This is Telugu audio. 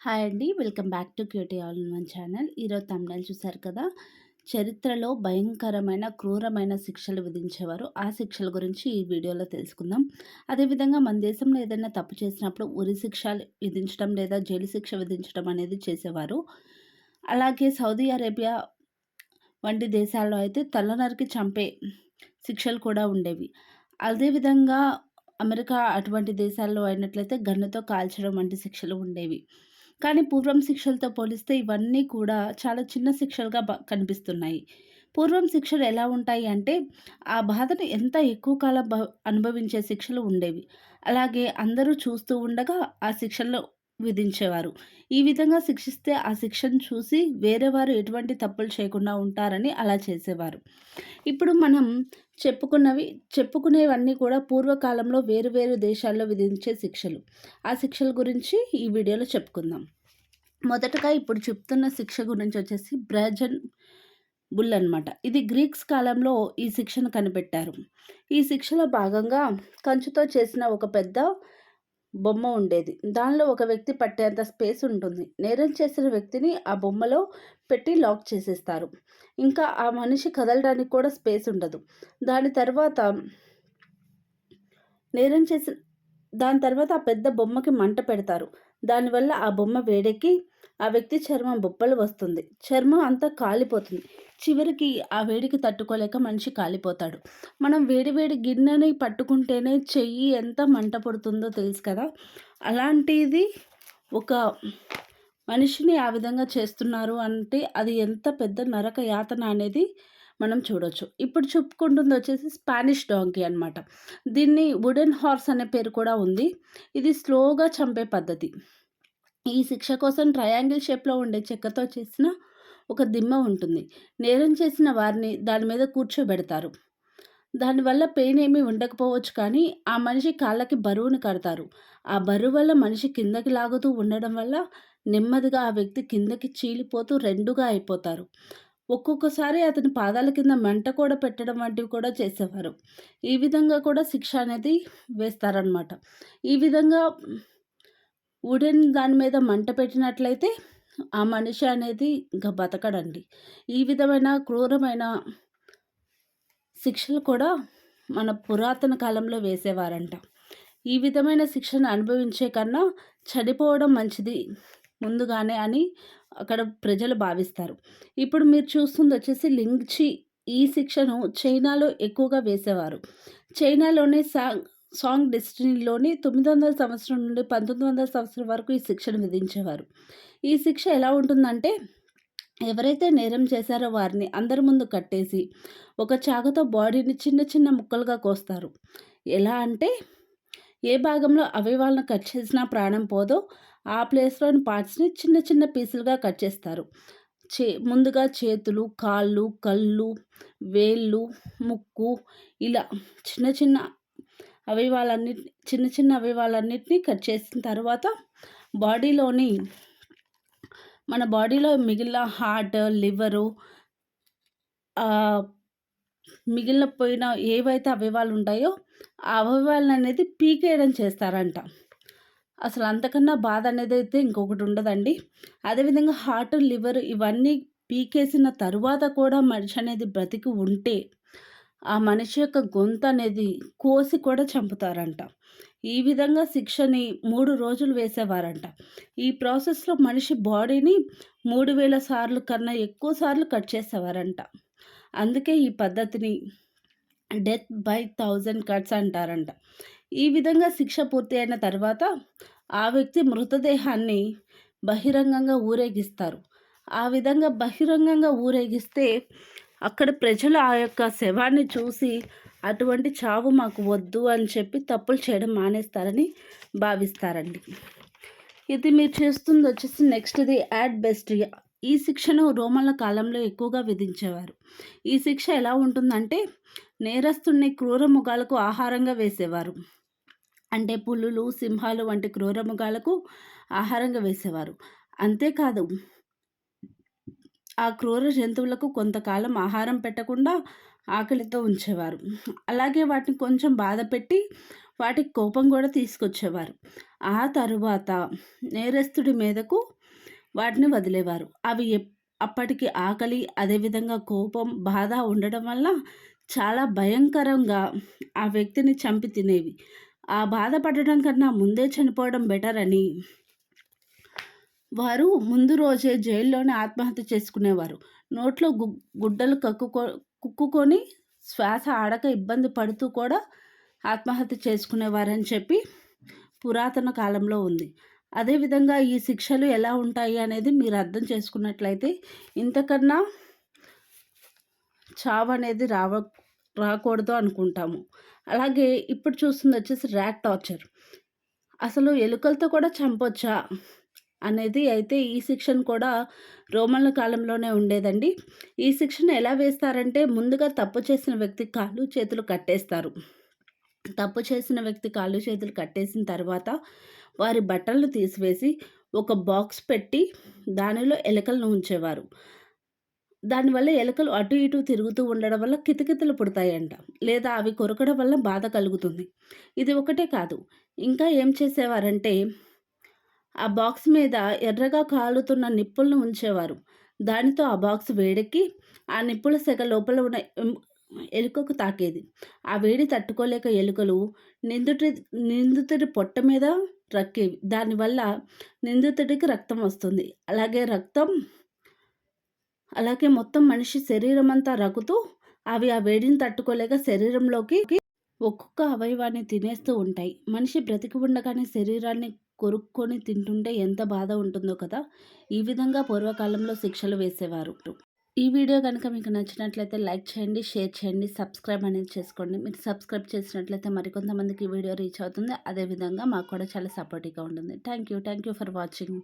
హాయ్ అండి. Welcome back to cutie all one channel. ఈరోజు తమిళ చూసారు కదా! చరిత్రలో భయంకరమైన, క్రూరమైన శిక్షలు విధించేవారు. ఆ శిక్షల గురించి ఈ వీడియోలో తెలుసుకుందాం. అదేవిధంగా మన దేశంలో ఏదైనా తప్పు చేసినప్పుడు ఉరి శిక్ష విధించడం లేదా జైలు శిక్ష విధించడం అనేది చేసేవారు. అలాగే సౌదీ అరేబియా వంటి దేశాల్లో అయితే తలనరికి చంపే శిక్షలు కూడా ఉండేవి. అదేవిధంగా అమెరికా అటువంటి దేశాల్లో అయినట్లయితే గన్నుతో కాల్చడం వంటి శిక్షలు ఉండేవి. కానీ పూర్వం శిక్షలతో పోలిస్తే ఇవన్నీ కూడా చాలా చిన్న శిక్షలుగా బ కనిపిస్తున్నాయి. పూర్వం శిక్షలు ఎలా ఉంటాయి అంటే, ఆ బాధను ఎంత ఎక్కువ కాలం అనుభవించే శిక్షలు ఉండేవి. అలాగే అందరూ చూస్తూ ఉండగా ఆ శిక్షల్లో విధించేవారు. ఈ విధంగా శిక్షిస్తే ఆ శిక్షను చూసి వేరే వారు ఎటువంటి తప్పులు చేయకుండా ఉంటారని అలా చేసేవారు. ఇప్పుడు మనం చెప్పుకున్నవి చెప్పుకునేవన్నీ కూడా పూర్వకాలంలో వేరు వేరు దేశాల్లో విధించే శిక్షలు. ఆ శిక్షల గురించి ఈ వీడియోలో చెప్పుకుందాం. మొదటగా ఇప్పుడు చెప్తున్న శిక్ష గురించి వచ్చేసి బ్రాజన్ బుల్ అనమాట. ఇది గ్రీక్స్ కాలంలో ఈ శిక్షను కనిపెట్టారు. ఈ శిక్షలో భాగంగా కంచుతో చేసిన ఒక పెద్ద బొమ్మ ఉండేది. దానిలో ఒక వ్యక్తి పట్టేంత స్పేస్ ఉంటుంది. నేరం చేసిన వ్యక్తిని ఆ బొమ్మలో పెట్టి లాక్ చేసేస్తారు. ఇంకా ఆ మనిషి కదలడానికి కూడా స్పేస్ ఉండదు. దాని తర్వాత నేరం చేసిన దాని తర్వాత ఆ పెద్ద బొమ్మకి మంట పెడతారు. దానివల్ల ఆ బొమ్మ వేడెక్కి ఆ వ్యక్తి చర్మం బొప్పలు వస్తుంది. చర్మం అంతా కాలిపోతుంది. చివరికి ఆ వేడికి తట్టుకోలేక మనిషి కాలిపోతాడు. మనం వేడి వేడి గిన్నెని పట్టుకుంటేనే చెయ్యి ఎంత మంట పడుతుందో తెలుసు కదా! అలాంటిది ఒక మనిషిని ఆ విధంగా చేస్తున్నారు అంటే అది ఎంత పెద్ద నరక యాతన అనేది మనం చూడొచ్చు. ఇప్పుడు చెప్పుకుంటుంది వచ్చేసి స్పానిష్ డాంకీ అనమాట. దీన్ని వుడెన్ హార్స్ అనే పేరు కూడా ఉంది. ఇది స్లోగా చంపే పద్ధతి. ఈ శిక్ష కోసం ట్రయాంగిల్ షేప్‌లో ఉండే చెక్కతో చేసిన ఒక దిమ్మ ఉంటుంది. నేరం చేసిన వారిని దాని మీద కూర్చోబెడతారు. దానివల్ల పెయిన్ ఏమీ ఉండకపోవచ్చు కానీ, ఆ మనిషి కాళ్ళకి బరువును కడతారు. ఆ బరువు వల్ల మనిషి కిందకి లాగుతూ ఉండడం వల్ల నెమ్మదిగా ఆ వ్యక్తి కిందకి చీలిపోతూ రెండుగా అయిపోతారు. ఒక్కొక్కసారి అతని పాదాల కింద మంట కూడా పెట్టడం వంటివి కూడా చేసేవారు. ఈ విధంగా కూడా శిక్ష అనేది వేస్తారనమాట. ఈ విధంగా వుడెన్ దాని మీద మంట పెట్టినట్లయితే ఆ మనిషి అనేది ఇంకా బతకడండి. ఈ విధమైన క్రూరమైన శిక్షలు కూడా మన పురాతన కాలంలో వేసేవారంట. ఈ విధమైన శిక్షను అనుభవించే కన్నా చనిపోవడం మంచిది ముందుగానే అని అక్కడ ప్రజలు భావిస్తారు. ఇప్పుడు మీరు చూస్తుంది వచ్చేసి లింగ్‌చి ఈ శిక్షను చైనాలో ఎక్కువగా వేసేవారు. చైనాలోనే సాంగ్ సాంగ్ డెస్టినీలోని తొమ్మిది వందల సంవత్సరం నుండి పంతొమ్మిది వందల సంవత్సరం వరకు ఈ శిక్షను విధించేవారు. ఈ శిక్ష ఎలా ఉంటుందంటే ఎవరైతే నేరం చేశారో వారిని అందరి ముందు కట్టేసి ఒక చాకుతో బాడీని చిన్న చిన్న ముక్కలుగా కోస్తారు. ఎలా అంటే ఏ భాగంలో అవయవాలను కట్ చేసినా ప్రాణం పోదో ఆ ప్లేస్‌లోని పార్ట్స్‌ని చిన్న చిన్న పీసులుగా కట్ చేస్తారు. చే ముందుగా చేతులు, కాళ్ళు, కళ్ళు, వేళ్ళు, ముక్కు ఇలా చిన్న చిన్న అవయవాలన్నిటి చిన్న చిన్న అవయవాలన్నిటిని కట్ చేసిన తర్వాత బాడీలోని మన బాడీలో మిగిలిన హార్ట్, లివరు మిగిలిన పోయిన ఏవైతే అవయవాలు ఉంటాయో ఆ అవయవాలను అనేది పీకేయడం చేస్తారంట. అసలు అంతకన్నా బాధ అనేది అయితే ఇంకొకటి ఉండదండి. అదేవిధంగా హార్ట్, లివర్ ఇవన్నీ పీకేసిన తరువాత కూడా మనిషి అనేది బ్రతికి ఉంటే ఆ మనిషి యొక్క గొంతు అనేది కోసి కూడా చంపుతారంట. ఈ విధంగా శిక్షని మూడు రోజులు వేసేవారంట. ఈ ప్రాసెస్‌లో మనిషి బాడీని మూడు వేల సార్లు కన్నా ఎక్కువ సార్లు కట్ చేసేవారంట. అందుకే ఈ పద్ధతిని డెత్ బై థౌజండ్ కట్స్ అంటారంట. ఈ విధంగా శిక్ష పూర్తి అయిన తర్వాత ఆ వ్యక్తి మృతదేహాన్ని బహిరంగంగా ఊరేగిస్తారు. ఆ విధంగా బహిరంగంగా ఊరేగిస్తే అక్కడ ప్రజలు ఆ యొక్క శవాన్ని చూసి అటువంటి చావు మాకు వద్దు అని చెప్పి తప్పులు చేయడం మానేస్తారని భావిస్తారండి. ఇది మీరు చేస్తుంది వచ్చేసి నెక్స్ట్‌ది యాడ్ బెస్టియా. ఈ శిక్షను రోమన్ల కాలంలో ఎక్కువగా విధించేవారు. ఈ శిక్ష ఎలా ఉంటుందంటే నేరస్తుడిని క్రూర ముఖాలకు ఆహారంగా వేసేవారు. అంటే పులులు, సింహాలు వంటి క్రూర మృగాలకు ఆహారంగా వేసేవారు. అంతేకాదు ఆ క్రూర జంతువులకు కొంతకాలం ఆహారం పెట్టకుండా ఆకలితో ఉంచేవారు. అలాగే వాటిని కొంచెం బాధపెట్టి వాటికి కోపం కూడా తీసుకొచ్చేవారు ఆ తరువాత నేరస్తుడి మీదకు వాటిని వదిలేవారు. అవి అప్పటికి ఆకలి అదేవిధంగా కోపం బాధ ఉండడం వల్ల చాలా భయంకరంగా ఆ వ్యక్తిని చంపి తినేవి. ఆ బాధపడడం కన్నా ముందే చనిపోవడం బెటర్ అని వారు ముందు రోజే జైల్లోనే ఆత్మహత్య చేసుకునేవారు. నోట్లో గు గుడ్డలు కక్కుకో కుక్కుకొని శ్వాస ఆడక ఇబ్బంది పడుతూ కూడా ఆత్మహత్య చేసుకునేవారని చెప్పి పురాతన కాలంలో ఉంది. అదేవిధంగా ఈ శిక్షలు ఎలా ఉంటాయి అనేది మీరు అర్థం చేసుకున్నట్లయితే ఇంతకన్నా చావు అనేది రావ రాకూడదు అనుకుంటాము. అలాగే ఇప్పుడు చూస్తుంది వచ్చేసి ర్యాట్ టార్చర్. అసలు ఎలుకలతో కూడా చంపొచ్చా అనేది అయితే ఈ శిక్షణ కూడా రోమన్ల కాలంలోనే ఉండేదండి. ఈ శిక్షణ ఎలా వేస్తారంటే ముందుగా తప్పు చేసిన వ్యక్తి కాళ్ళు చేతులు కట్టేస్తారు. తప్పు చేసిన వ్యక్తి కాళ్ళు చేతులు కట్టేసిన తర్వాత వారి బట్టలను తీసివేసి ఒక బాక్స్ పెట్టి దానిలో ఎలుకలను ఉంచేవారు. దానివల్ల ఎలుకలు అటు ఇటు తిరుగుతూ ఉండడం వల్ల కితకితలు పుడతాయంట లేదా అవి కొరకడం వల్ల బాధ కలుగుతుంది. ఇది ఒకటే కాదు ఇంకా ఏం చేసేవారంటే ఆ బాక్స్ మీద ఎర్రగా కాలుతున్న నిప్పులను ఉంచేవారు. దానితో ఆ బాక్స్ వేడెక్కి ఆ నిప్పుల సెగ లోపల ఉన్న ఎలుకకు తాకేది. ఆ వేడి తట్టుకోలేక ఎలుకలు నిందుటి నిందితుడి పొట్ట మీద రక్కేవి. దానివల్ల నిందితుడికి రక్తం వస్తుంది. అలాగే రక్తం అలాగే మొత్తం మనిషి శరీరం అంతా రగుతూ అవి ఆ వేడిని తట్టుకోలేక శరీరంలోకి ఒక్కొక్క అవయవాన్ని తినేస్తూ ఉంటాయి. మనిషి బ్రతికి ఉండగానే శరీరాన్ని కొరుక్కొని తింటుంటే ఎంత బాధ ఉంటుందో కదా! ఈ విధంగా పూర్వకాలంలో శిక్షలు వేసేవారు. ఈ వీడియో కనుక మీకు నచ్చినట్లయితే లైక్ చేయండి షేర్ చేయండి సబ్స్క్రైబ్ అనేది చేసుకోండి. మీరు సబ్స్క్రైబ్ చేసినట్లయితే మరికొంతమందికి ఈ వీడియో రీచ్ అవుతుంది. అదేవిధంగా మాకు కూడా చాలా సపోర్టివ్గా ఉంటుంది. Thank you thank you for watching.